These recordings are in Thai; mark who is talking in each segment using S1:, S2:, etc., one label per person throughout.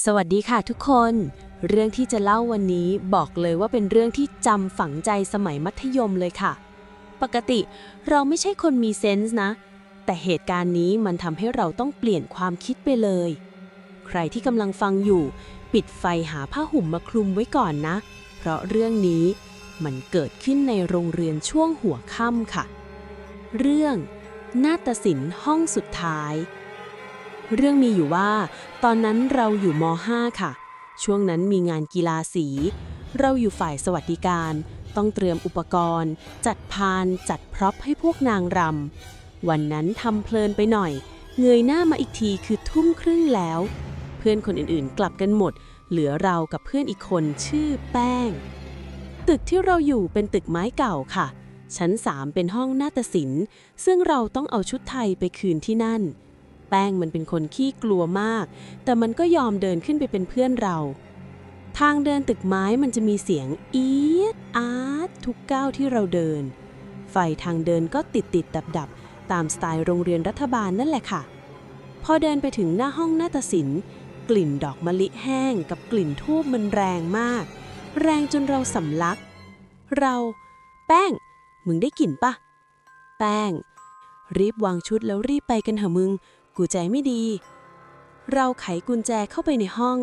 S1: สวัสดีค่ะทุกคน เรื่องที่จะเล่าวันนี้บอกเลยว่าเป็นเรื่องที่จำฝังใจสมัยมัธยมเลยค่ะ ปกติเราไม่ใช่คนมีเซนส์นะ แต่เหตุการณ์นี้มันทำให้เราต้องเปลี่ยนความคิดไปเลย ใครที่กำลังฟังอยู่ ปิดไฟหาผ้าห่มมาคลุมไว้ก่อนนะ เพราะเรื่องนี้มันเกิดขึ้นในโรงเรียนช่วงหัวค่ำค่ะ เรื่องนาฏศิลป์ห้องสุดท้าย เรื่องมีอยู่ว่า ตอนนั้นเราอยู่ม .5 ค่ะ ช่วงนั้นมีงานกีฬาสี เราอยู่ฝ่ายสวัสดิการ ต้องเตรียมอุปกรณ์ จัดพานจัดพร็อพให้พวกนางรำวันนั้นทำเพลินไปหน่อย เงยหน้ามาอีกทีคือทุ่มครึ่งแล้ว เพื่อนคนอื่นๆ กลับกันหมด เหลือเรากับเพื่อนอีกคนชื่อแป้ง ตึกที่เราอยู่เป็นตึกไม้เก่าค่ะ ชั้น 3 เป็นห้องนาฏศิลป์ ซึ่งเราต้องเอาชุดไทยไปคืนที่นั่น ป้งมันเป็นคนขี้กลัวมาก แต่มันก็ยอมเดินขึ้นไปเป็นเพื่อนเรา ทางเดินตึกไม้มันจะมีเสียงอีดอาร์ตทุกก้าวที่เราเดิน ไฟทางเดินก็ติดติดดับดับตามสไตล์โรงเรียนรัฐบาลนั่นแหละค่ะ พอเดินไปถึงหน้าห้องนาฏศิลป์กลิ่นดอกมะลิแห้งกับกลิ่นทูบมันแรงมาก แรงจนเราสำลัก เรา แป้ง มึงได้กลิ่นปะแป้ง รีบวางชุดแล้วรีบไปกันเถอะมึง กูใจไม่ดี เราไขกุญแจเข้าไปในห้อง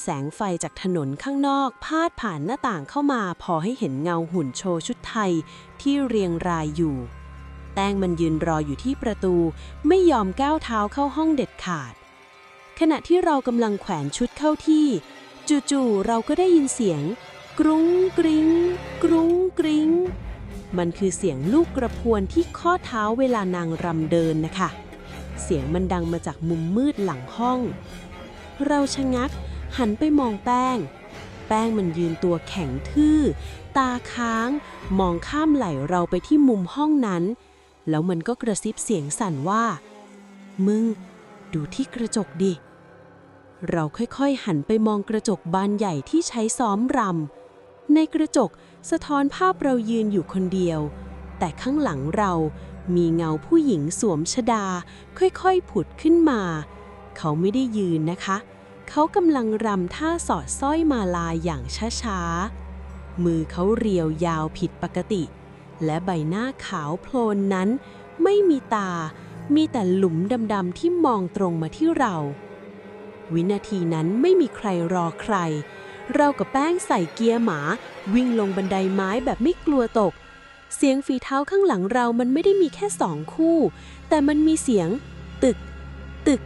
S1: แสงไฟจากถนนข้างนอก พาดผ่านหน้าต่างเข้ามาพอให้เห็นเงาหุ่นโชว์ชุดไทยที่เรียงรายอยู่ แต้งมันยืนรออยู่ที่ประตู ไม่ยอมก้าวเท้าเข้าห้องเด็ดขาด ขณะที่เรากำลังแขวนชุดเข้าที่ จู่ๆเราก็ได้ยินเสียง กรุ้งกริ้งกรุ้งกริ้งมันคือเสียงลูกกระพวนที่ข้อเท้าเวลานางรำเดินนะคะ เสียงมันดังมาจากมุมมืดหลังห้อง เราชะงักหันไปมองแป้ง แป้งมันยืนตัวแข็งทื่อ ตาค้าง มองข้ามไหลเราไปที่มุมห้องนั้น แล้วมันก็กระซิบเสียงสั่นว่า มึง ดูที่กระจกดิ เราค่อยๆหันไปมองกระจกบานใหญ่ที่ใช้ซ้อมรำในกระจกสะท้อนภาพเรายืนอยู่คนเดียว แต่ข้างหลังเรา มีเงาผู้หญิงสวมชดา ค่อยๆ ผุดขึ้นมา เขาไม่ได้ยืนนะคะ เขากำลังรำท่าสอดสร้อยมาลาอย่างช้าๆ มือเขาเรียวยาวผิดปกติ และใบหน้าขาวโพลนนั้น ไม่มีตา มีแต่หลุมดำๆที่มองตรงมาที่เรา วินาทีนั้นไม่มีใครรอใคร เรากับแป้งใส่เกียร์หมา วิ่งลงบันไดไม้แบบไม่กลัวตก เสียงฝีเท้าข้างหลังเรามันไม่ได้มีแค่สองคู่ แต่มันมีเสียง ตึก ตึก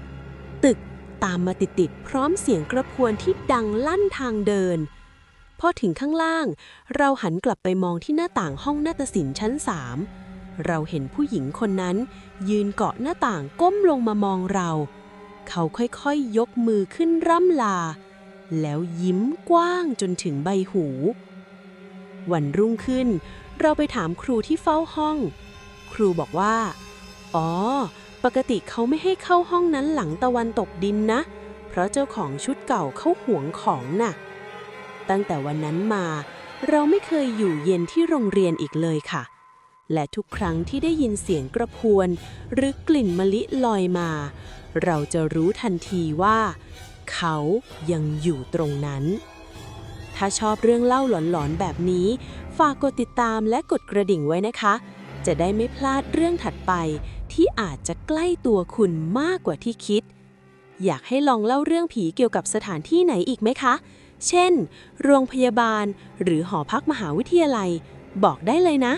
S1: ตึก ตามมาติดๆพร้อมเสียงกระพวนที่ดังลั่นทางเดิน พอถึงข้างล่าง เราหันกลับไปมองที่หน้าต่างห้องนาฏศิลป์ชั้นสามเราเห็นผู้หญิงคนนั้น ยืนเกาะหน้าต่างก้มลงมามองเรา เขาค่อยๆยยกมือขึ้นร่ำลา แล้วยิ้มกว้างจนถึงใบหู วันรุ่งขึ้น เราไปถามครูที่เฝ้าห้อง ครูบอกว่า อ๋อ ปกติเขาไม่ให้เข้าห้องนั้นหลังตะวันตกดินนะ เพราะเจ้าของชุดเก่าเขาหวงของน่ะ ตั้งแต่วันนั้นมา เราไม่เคยอยู่เย็นที่โรงเรียนอีกเลยค่ะ และทุกครั้งที่ได้ยินเสียงกระพวน หรือกลิ่นมะลิลอยมา เราจะรู้ทันทีว่า เขายังอยู่ตรงนั้น ถ้าชอบเรื่องเล่าหลอนๆแบบนี้ ฝากกดติดตามและกดกระดิ่งไว้นะคะ จะได้ไม่พลาดเรื่องถัดไป ที่อาจจะใกล้ตัวคุณมากกว่าที่คิด อยากให้ลองเล่าเรื่องผีเกี่ยวกับสถานที่ไหนอีกไหมคะ เช่น โรงพยาบาล หรือหอพักมหาวิทยาลัย บอกได้เลยนะ